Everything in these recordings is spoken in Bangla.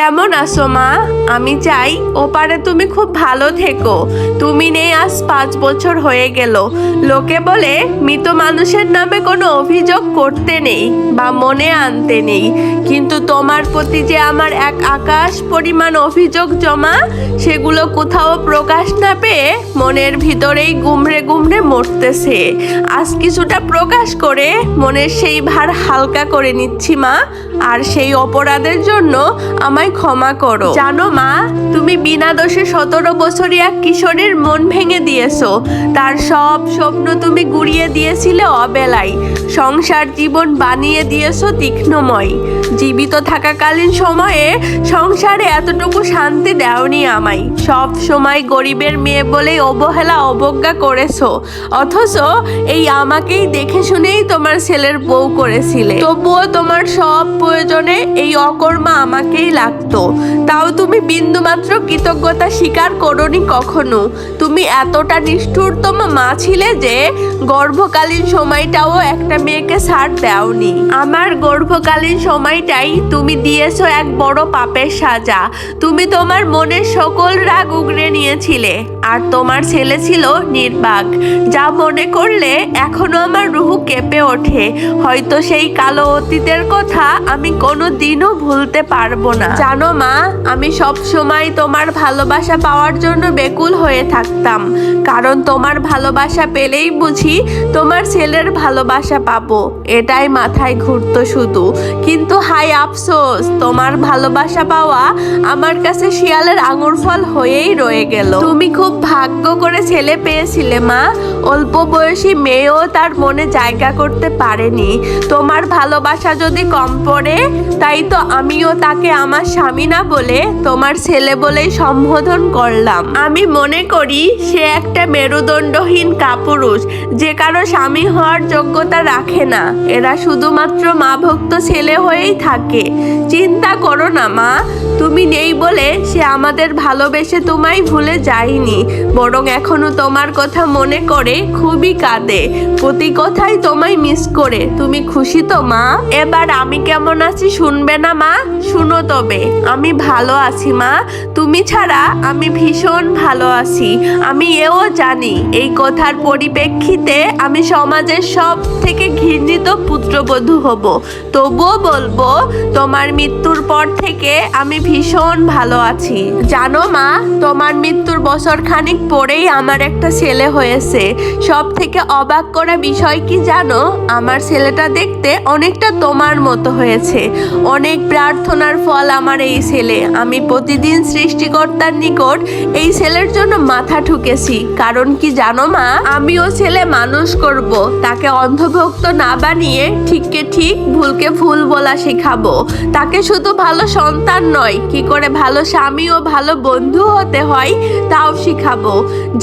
কেমন আছো, মা? আমি চাই ওপারে তুমি খুব ভালো থেকো। তুমি নেই আজ পাঁচ বছর হয়ে গেল। লোকে বলে, মৃত মানুষের নামে কোনো অভিযোগ করতে নেই বা মনে আনতে নেই। কিন্তু তোমার প্রতি যে আমার এক আকাশ পরিমাণ অভিযোগ জমা, সেগুলো কোথাও প্রকাশ না পেয়ে মনের ভিতরেই গুমড়ে গুমড়ে মরতেছে। আজ কিছুটা প্রকাশ করে মনের সেই ভার হালকা করে নিচ্ছি, মা। আর সেই অপরাধের জন্য আমায় ক্ষমা করো। জানো মা, তুমি বিনা দোষে সতেরো বছরই এক কিশোরের মন ভেঙে দিয়েছ। তার সব স্বপ্ন তুমি গুড়িয়ে দিয়েছিলে অবেলায়। সংসার জীবন বানিয়ে দিয়েছ তীক্ষ্ণময়। জীবিত থাকাকালীন সময়ে সংসারে এতটুকু শান্তি দেওনি আমায়। সব সময় গরিবের মেয়ে বলেই অবহেলা, অবজ্ঞা করেছ। অথচ এই আমাকেই দেখে শুনেই তোমার ছেলের বউ করেছিলে। তবুও তোমার সব প্রয়োজনে এই অকর্মা আমাকেই লাগতো। তাও তুমি বিন্দুমাত্র কৃতজ্ঞতা স্বীকার করনি কখনো। তুমি এতটা নিষ্ঠুরতম মা ছিলে যে গর্ভকালীন সময়টাও একটা মেয়েকে ছাড় দেওনি। আমার গর্ভকালীন সময়টাই তুমি দিয়েছ এক বড় পাপের সাজা। তুমি তোমার মনের সকল রাগ উগড়ে নিয়েছিলে। আর তোমার ছেলে ছিল নির্বাক। যা মনে করলে এখনও আমার রুহু কেঁপে ওঠে। হয়তো সেই কালো অতীতের কথা আমি কোনো দিনও ভুলতে পারব না। জানো মা, আমি সব সময় তোমার ভালোবাসা পাওয়ার জন্য বেকুল হয়ে থাকতাম। কারণ তোমার ভালোবাসা পেলেই বুঝি তোমার ছেলের ভালোবাসা পাবো। এটাই মাথায় ঘুরতো শুধু। কিন্তু হাই আফসোস, তোমার ভালোবাসা পাওয়া আমার কাছে শিয়ালের আঙুর ফল হয়েই রয়ে গেল। তুমি খুব ভাগ্য করে ছেলে পেয়েছিলে, মা। অল্প বয়সী মেয়েও তার মনে জায়গা করতে পারেনি। তোমার ভালোবাসা যদি কম পড়ে, তাই তো আমিও তাকে আমার স্বামী না বলে তোমার ছেলে বলেই সম্বোধন করলাম। আমি মনে করি, সে একটা মেরুদণ্ডহীন কাপুরুষ। যে কারও স্বামী হওয়ার যোগ্যতা রাখে না। এরা শুধুমাত্র মা ভক্ত ছেলে হয়েই থাকে। চিন্তা করো না, মা। তুমি নেই বলে সে আমাদের ভালোবেসে তোমায় ভুলে যায়নি। বরং এখনও তোমার কথা মনে করে, খুবই কাঁদে। প্রতি কথাই তোমায় মিস করে। তুমি খুশি তো, মা? এবার আমি কেমন আছি শুনবে না, মা? শুনো তবে, আমি ভালো আছি, মা। তুমি ছাড়া আমি ভীষণ ভালো আছি। আমি এও জানি, এই কথার পরিপ্রেক্ষিতে আমি সমাজের সব থেকে ঘৃণিত পুত্রবধূ হব। তবুও বলব, তোমার মৃত্যুর পর থেকে আমি ভীষণ ভালো আছি। জানো মা, তোমার মৃত্যুর বছর খানিক পরেই আমার একটা ছেলে হয়েছে। সব থেকে অবাক করা বিষয় কি জানো? আমার ছেলেটা দেখতে অনেকটা তোমার মতো হয়েছে। অনেক প্রার্থনার ফল আমার এই ছেলে। আমি প্রতিদিন সৃষ্টিকর্তার নিকট এই ছেলের জন্য মাথা ঠুকেছি। কারণ কি জানো মা? আমিও ছেলে মানুষ করব। তাকে অন্ধভক্ত না বানিয়ে ঠিককে ঠিক, ভুলকে ভুল বলা শেখাবো। তাকে শুধু ভালো সন্তান নয়, কি করে ভালো স্বামী ও ভালো বন্ধু হতে হয় তাও শিখাবো।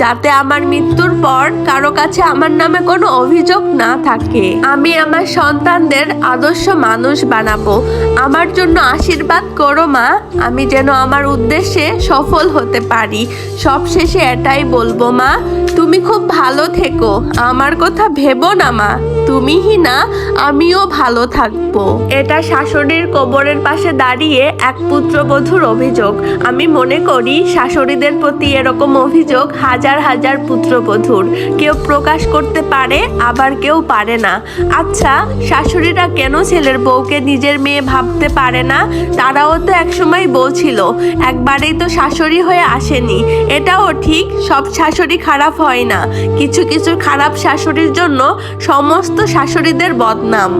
যাতে আমার মৃত্যুর পর কারও কাছে আমার নামে কোনো অভিযোগ না থাকে। আমি আমার সন্তানদের আদর্শ মানুষ বানাবো। আমার জন্য আশীর্বাদ করো মা, আমি যেন আমার উদ্দেশ্যে সফল হতে পারি। সব শেষে এটাই বলব মা, তুমি খুব ভালো থেকো। আমার কথা ভেবো না মা তুমিই না, আমিও ভালো থাকব। এটা শাশুড়ির কবরের পাশে দাঁড়িয়ে এক পুত্রবধূর অভিযোগ। আমি মনে করি শাশুড়িদের প্রতি এরকম অভিযোগ হাজার হাজার পুত্রবধূর। কেউ প্রকাশ করতে পারে, আবার কেউ পারে না। আচ্ছা শাশুড়িরা কেন ছেলের বউকে নিজের মেয়ে ভাবতে পারে না? তারাও তো একসময় বউ ছিল। একবারেই তো শাশুড়ি হয়ে আসেনি। এটাও ঠিক, সব শাশুড়ি খারাপ হয় না। কিছু কিছু খারাপ শাশুড়ির জন্য সমস্ত শাশুড়িদের বদনাম।